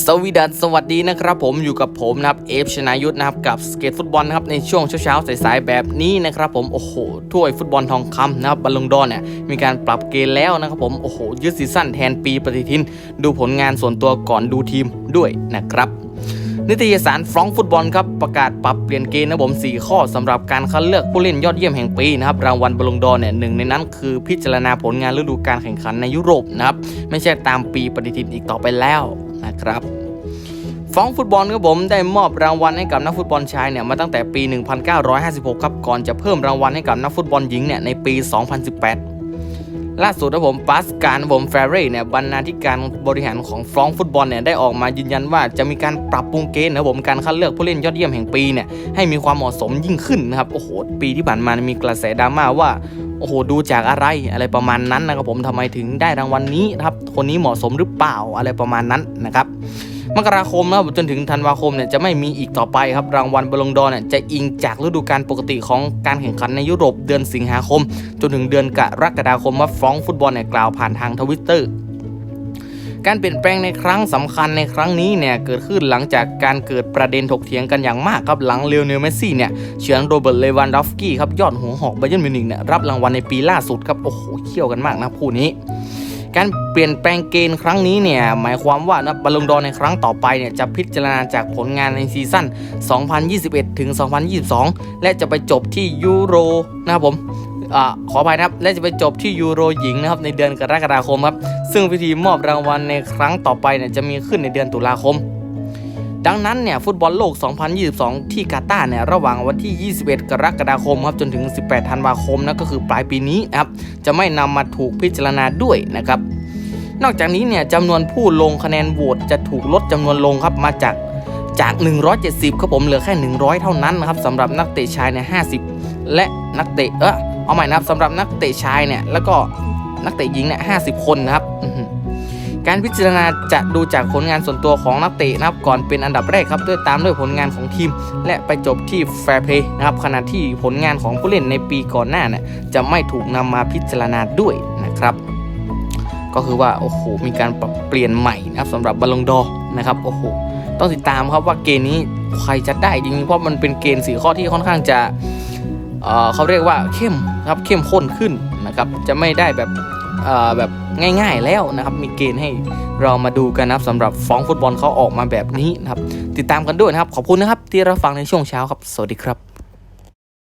สวีดัสสวัสดีนะครับผมอยู่กับผมนะครับเอฟชนายุทธนะครับกับสเกตฟุตบอลนะครับในช่วงเช้าๆสายๆแบบนี้นะครับผมโอ้โหถ้วยฟุตบอลทองคำนะครับบอลลงดอนเนี่ยมีการปรับเกณฑ์แล้วนะครับผมโอ้โหยืดซีซั่นแทนปีปฏิทิน ดูผลงานส่วนตัวก่อนดูทีมด้วยนะครับ นิตยสารฟรองก์ฟุตบอลครับประกาศปรับเปลี่ยนเกณฑ์นะผม 4 ข้อสำหรับการคัดเลือกผู้เล่นยอดเยี่ยมแห่งปีนะครับรางวัลบอลลงดอเนี่ยหนึ่งในนั้นคือพิจารณาผลงานฤดูกาลแข่งขันในยุโรปนะครับไม่ใช่ตามปีปฏิทินอีกต่อไปแล้วนะครับฟรองก์ฟุตบอลครับผมได้มอบรางวัลให้กับนักฟุตบอลชายเนี่ยมาตั้งแต่ปี 1956 ครับก่อนจะเพิ่มรางวัลให้กับนักฟุตบอลหญิงเนี่ยในปี 2018 ล่าสุดนะผมปัสการผมแฟร์เรย์เนี่ยบรรณาธิการบริหารของฟรองฟุตบอลเนี่ยได้ออกมายืนยันว่าจะมีการปรับปรุงเกณฑ์นะผมการคัดเลือกผู้เล่นยอดเยี่ยมแห่งปีเนี่ยให้มีความเหมาะสมยิ่งขึ้นนะครับโอ้โหปีที่ผ่านมามีกระแสดราม่าว่าโอ้โหดูจากอะไรอะไรประมาณนั้นนะครับผมทำไมถึงได้รางวัลนี้ครับคนนี้เหมาะสมหรือเปล่าอะไรประมาณนั้นนะครับ มกราคมนะครับจนถึงธันวาคมเนี่ยจะไม่มีอีกต่อไปครับรางวัลบอลงดอร์เนี่ยจะอิงจากฤดูกาลปกติของการแข่งขันในยุโรปเดือนสิงหาคม จนถึงเดือนกรกฎาคมว่าฟองฟุตบอลเนี่ยกล่าวผ่านทางทวิตเตอร์การเปลี่ยนแปลงในครั้งสำคัญในครั้งนี้เนี่ยเกิดขึ้นหลังจากการเกิดประเด็นถกเถียงกันอย่างมากครับหลังเลโอเนลเมสซี่เนี่ยเฉือนโรเบิร์ตเลวันดอฟสกี้ครับยอดหัวหอกไบเยร์นมิวนิกเนี่ยรับรางวัลในปีล่าสุดครับโอ้โหเขี่ยวกันมากนะคู่นี้ การเปลี่ยนแปลงเกณฑ์ครั้งนี้เนี่ยหมายความว่านะบอลลงดอในครั้งต่อไปเนี่ยจะพิจารณาจากผลงานในซีซั่น 2021 ถึง 2022 และจะไปจบที่ยูโรนะครับผมอาขออภัยนะครับ และจะไปจบที่ยูโรหญิงนะครับในเดือนกรกฎาคมครับ ซึ่งพิธีมอบรางวัลในครั้งต่อไปเนี่ยจะมีขึ้นในเดือนตุลาคม ดังนั้นเนี่ยฟุตบอลโลก 2022 ที่กาตาร์เนี่ยระหว่างวันที่ 21 กรกฎาคมครับจนถึง 18 ธันวาคมนะก็คือปลายปีนี้นะครับจะไม่นำมาถูกพิจารณาด้วยนะครับนอกจากนี้เนี่ยจำนวนผู้ลงคะแนนโหวตจะถูกลดจำนวนลงครับมาจากจาก 170ครับผมเหลือแค่ 100 เท่านั้นนะครับสำหรับนักเตะชายเนี่ย50 และนักเตะเออเอาใหม่นะครับสำหรับนักเตะชายเนี่ยแล้วก็นักเตะหญิงเนี่ย50 คนนะครับ การพิจารณาจะดูจากผลงานส่วนตัวของนักเตะนะครับก่อนเป็นอันดับแรกครับด้วยตามด้วยผลงานของทีม และไปจบที่แฟร์เพลย์นะครับขณะที่ผลงานของผู้เล่นในปีก่อนหน้าเนี่ยจะไม่ถูกนำมาพิจารณาด้วยนะครับก็คือว่าโอ้โหมีการปรับเปลี่ยนใหม่นะครับสำหรับบอลลงดอนะครับโอ้โหต้องติดตามครับว่าเกณฑ์นี้ใครจะได้จริงๆเพราะมันเป็นเกณฑ์สีข้อที่ค่อนข้างจะเอ่อเขาเรียกว่าเข้มครับเข้มข้นขึ้น นะครับจะไม่ได้แบบแบบง่ายๆแล้วนะครับ มีเกณฑ์ให้เรามาดูกันนะครับสำหรับฟ้องฟุตบอลเขาออกมาแบบนี้นะครับ ติดตามกันด้วยนะครับ ขอบคุณนะครับที่รับฟังในช่วงเช้าครับ สวัสดีครับ